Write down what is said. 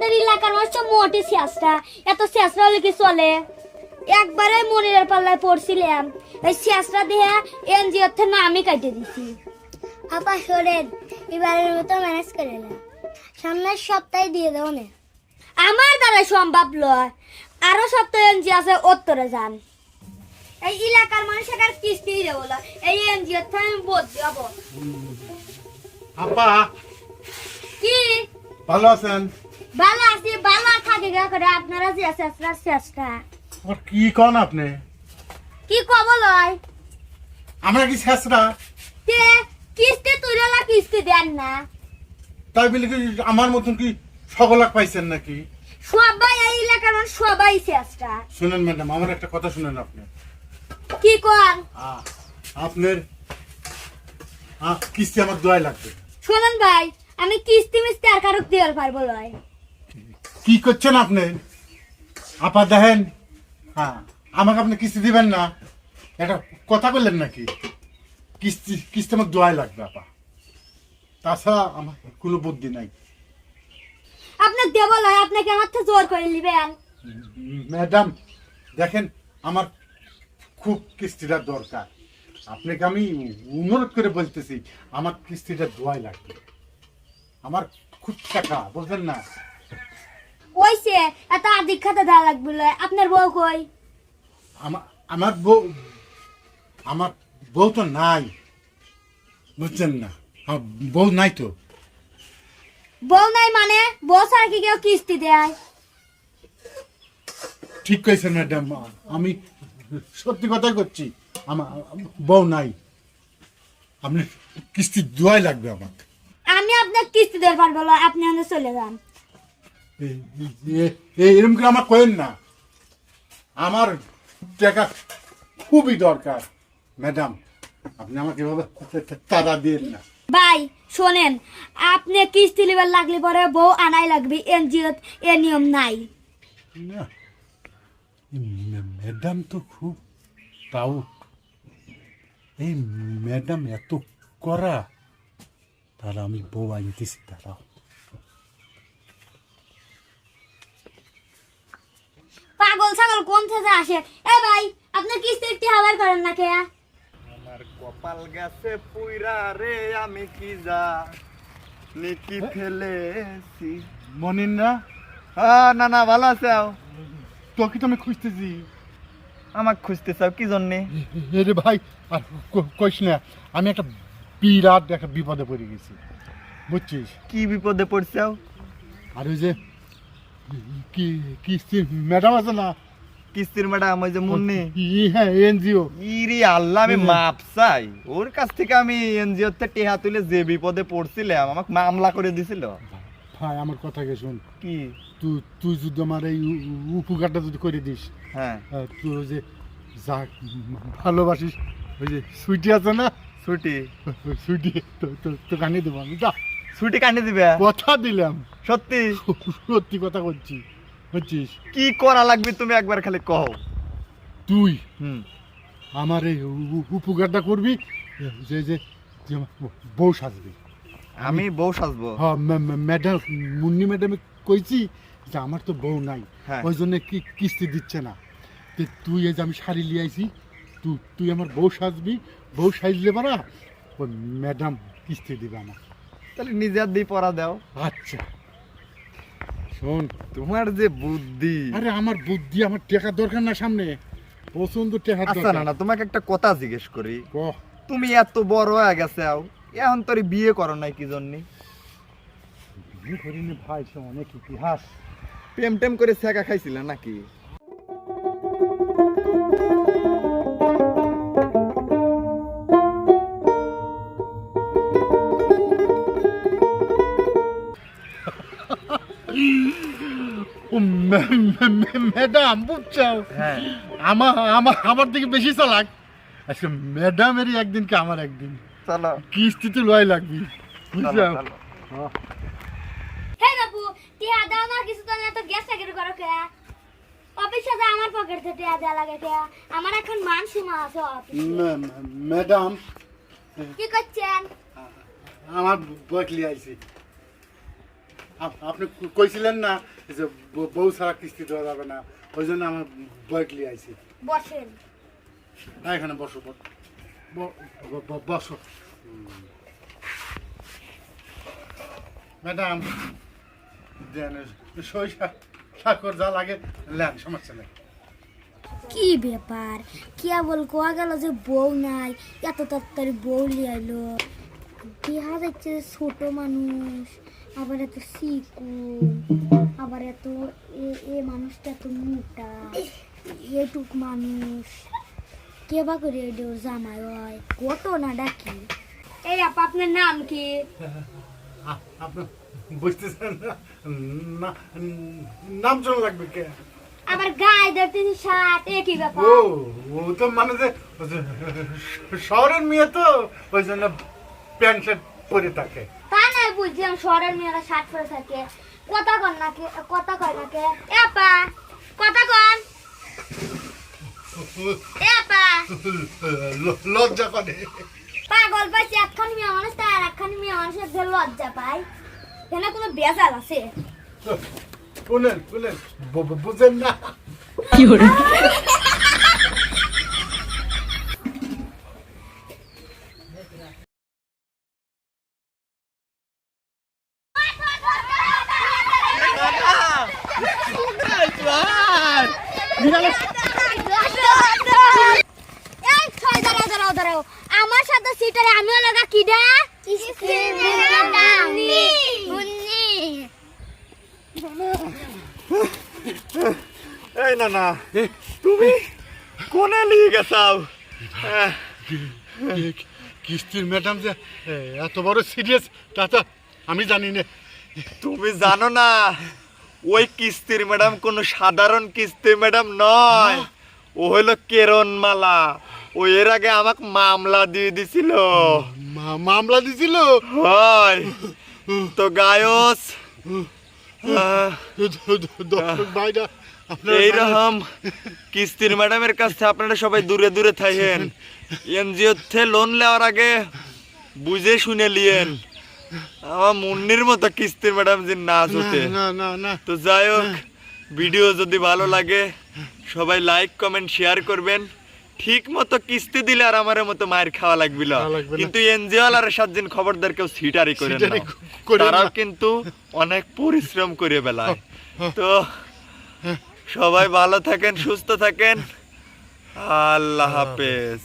আপনার এলাকার মানুষ তো মোটে শেষটা এত শেষরা হলে কি চলে? একবারে মনিরের পাল্লায় পড়ছিলাম। এই শেষটা দিয়ে এনজিও থেকে আমি কাটিয়ে দিছি। আপা শোনেন এবারের মতো ম্যানেজ করে না সামনের সপ্তাহে দিয়ে দেবো না। আমার দ্বারা সম্ভব নয় আরও সপ্তাহ এনজিও আছে উত্তরে যান। এই এলাকার মানুষের আর কিস্তি দেবো না এই এনজিও থেকে আমি বোধ যাব আপা। কি? ভালো আছেন? আছি থাকে গা করে আপনারা যে আর কি কন আপনি? কি কব লয়? আমরা কি কিস্তি কিস্তি দেন না। তাই বলে কি আমার মতন কি সকলাক পাইছেন নাকি? সবাই এই এলাকার সবাই শেষটা শুনেন ম্যাডাম আমার একটা কথা শুনেন আপনি। কি কর আপনার কিস্তি আমার দোয়াই লাগবে। শোনেন ভাই আমি কিস্তি মিস্তি আর কারও দেওয়ার পারব লয়। কি করছেন আপনি? আপা দেখেন। হ্যাঁ আমাকে আপনি কিস্তি দিবেন না। একটা কথা বললেন নাকি? কিস্তি কিস্তি আমার দোয়াই লাগবে আপা। তাছাড়া আমার কোনো বুদ্ধি নাই। আপনি দেব লয় আপনাকে আমার তো জোর করে নিবেন। ম্যাডাম দেখেন আমার খুব কিস্তিটা দরকার। আপনাকে আমি অনুরোধ করে বলতেছি আমার কিস্তিটা দোয়াই লাগবে। আমার খুব টাকা বুঝলেন না? ওইসে এত আদিক খাতে দেওয়া লাগবে লয়। আপনার বউ কই? আমার আমার বউ আমার বউ তো নাই। বুঝছেন না? বউ নাই তো। বউ নাই মানে? বউ ছাড়া কি কেউ কিস্তি দেয়? ঠিক কইছেন ম্যাডাম আমি সত্যি কথাই করছি আমার বউ নাই। আপনি কিস্তি দোয়াই লাগবে আমার আমি আপনার কিস্তি দেওয়ার পারব আপনি চলে যান। এরম করে আমার করেন না। আমার টাকা খুবই দরকার ম্যাডাম। আপনি আমাকে এভাবে তারা দিন না। ভাই শোনেন আপনি কিস্তি লিবার লাগলে পরে বউ আনাই লাগবে এনজিও এ নিয়ম নাই। না ম্যাডাম তো খুব তাও এই ম্যাডাম এত করা তাহলে আমি বউ আনতেছি তারাও পাগল ছাগল কোন থেকে আসে? এ ভাই আপনি কিস্তি একটি হাওয়ার করেন না কে আমার কপাল গেছে পুইরা রে আমি কি যা? নিকি ফেলেছি। মনিন না? হ্যাঁ না না ভালো আছে তোকে তো আমি খুঁজতেছি। আমাক খুঁজতে চাও কি জন্যে? রে ভাই আর ক- কইস না আমি একটা বিরাট একটা বিপদে পড়ে গেছি। বুঝছিস? কি বিপদে পড়ছাও আর ওই যে কি কিস্তি ম্যাডাম আছে না? কিস্তির ম্যাডাম ওই যে মুন্নি। ই হ্যাঁ এনজিও। ইরি আল্লাহ আমি মাপ চাই। ওর কাছ থেকে আমি এনজিও তে টেহা তুলে যে বিপদে পড়ছিলাম আমাকে মামলা করে দিছিল। ভাই আমার কথা কে শুন? কি? তুই তুই যদি আমার এই উপকারটা যদি করে দিস হ্যাঁ। তুই ওই যে যা ভালোবাসিস ওই যে সুইটি আছে না? ছুটি ওই সুইটি তো তো- তো দেবো আমি যা। ছুটি কানে দিবে? কথা দিলাম। সত্যি? সত্যি কথা করছি বুঝছিস? কি করা লাগবে তুমি একবার খালি কও। তুই হুম। আমার এই উপকারটা করবি যে যে বউ সাজবি। আমি বউ সাজবো? হ্যাঁ ম্যা- ম্যা- ম্যাডাম মুন্নি ম্যাডামে কইছি যে আমার তো বউ নাই। হ্যাঁ। ওই জন্য কি কিস্তি দিচ্ছে না। তুই এই যে আমি শাড়ি লিয়ে আইছি তুই তুই আমার বউ সাজবি বউ সাজলে পারা ওই ম্যাডাম কিস্তি দিবে আমার তাহলে নিজের দিয়ে পড়া দাও। আচ্ছা। শোন তোমার যে বুদ্ধি। আরে আমার বুদ্ধি আমার টাকা দরকার না সামনে। পছন্দ টাকা আচ্ছা না না তোমাকে একটা কথা জিজ্ঞেস করি। তুমি এত বড় হয়ে গেছে আও। এখন তোর বিয়ে করো নাই কি জন্য? বিয়ে করিনি ভাই সে অনেক ইতিহাস। প্রেম টেম করে শেখা খাইছিল নাকি? ম্যাডাম বুঝছাও? হ্যাঁ। আমার আমার আমার দিকে বেশি চালাক। আচ্ছা ম্যাডামেরই একদিন কি আমার একদিন। চলো। কিস্তিতে লয় লাগবি। বুঝছাও। বাবু টিয়া দাও না কিছু তো না তো গ্যাস চাকরি করো কে? অফিসে যা আমার পকেট থেকে টিয়া দেওয়া লাগে কে? আমার এখন মান সীমা আছে অফিস ম্যাডাম। কি করছেন? আমার বকলি আইছি। আপনি কইছিলেন না যে বউ ছাড়া কিস্তি দেওয়া যাবে না ওই জন্য আমার বইক নিয়ে আইছি। বসেন। হ্যাঁ এখানে বসো বস- ম্যাডাম দেন সই সাকর যা লাগে লেন সমস্যা নেই। কি ব্যাপার? কেবল কোয়া গেল যে বউ নাই এত তাড়াতাড়ি বউ লিয়ে আইলো। দেখা যাচ্ছে ছোট মানুষ আবার এত সিকু আবার এত এ মানুষটা এত মোটা এটুক মানুষ। কে বা করে এটা ওর জামাই হয়? কত না ডাকি। এই আপা আপনার নাম কি? বুঝতেছেন না? নাম চল লাগবে কে? আবার গায়ে দেখতেছি সাত একই ব্যাপার? ও ও তো মানে যে শহরের মেয়ে তো ওই জন্য প্যান্ট শার্ট পরে থাকে। তা নাই বুঝলাম শহরের মেয়েরা শার্ট পরে থাকে। কথা কন নাকি কথা কয় নাকি এ আপা কথা কন। এ ল- লজ্জা করে। পাগল পাইছে একখানি মেয়ে মানুষ তার একখানি মেয়ে মানুষের যে লজ্জা পায় এখানে কোনো বেজাল আছে? শুনেন শুনেন বুঝেন না। এই ছয় আমার সাথে সিটারে আমিও লাগা কিডা এই না না। তুমি কোনে নিয়ে গেছাও? কিস্তির ম্যাডাম যে এত বড় সিরিয়াস তা আমি জানি না। তুমি জানো না ওই কিস্তির ম্যাডাম কোনো সাধারণ কিস্তির ম্যাডাম নয়। ও হলো কেরন মালা ও এর আগে আমাকে মামলা দিয়ে দিছিল। মামলা দিছিল? হয়। তো গায়স এইরকম কিস্তির ম্যাডামের কাছে আপনারা সবাই দূরে দূরে থাকেন। এনজিও থেকে লোন নেওয়ার আগে বুঝে শুনে লিয়েন আমার মুন্নির মতো কিস্তির ম্যাডাম যে নাচ না তো যাই হোক ভিডিও যদি ভালো লাগে সবাই লাইক কমেন্ট শেয়ার করবেন। ঠিক মতো কিস্তি দিলে আর আমার মতো মায়ের খাওয়া লাগবে। কিন্তু এনজিও আর সাত দিন খবরদার কেউ সিটারি করে না। তারাও কিন্তু অনেক পরিশ্রম করে বেলায়। তো সবাই ভালো থাকেন সুস্থ থাকেন। আল্লাহ হাফেজ।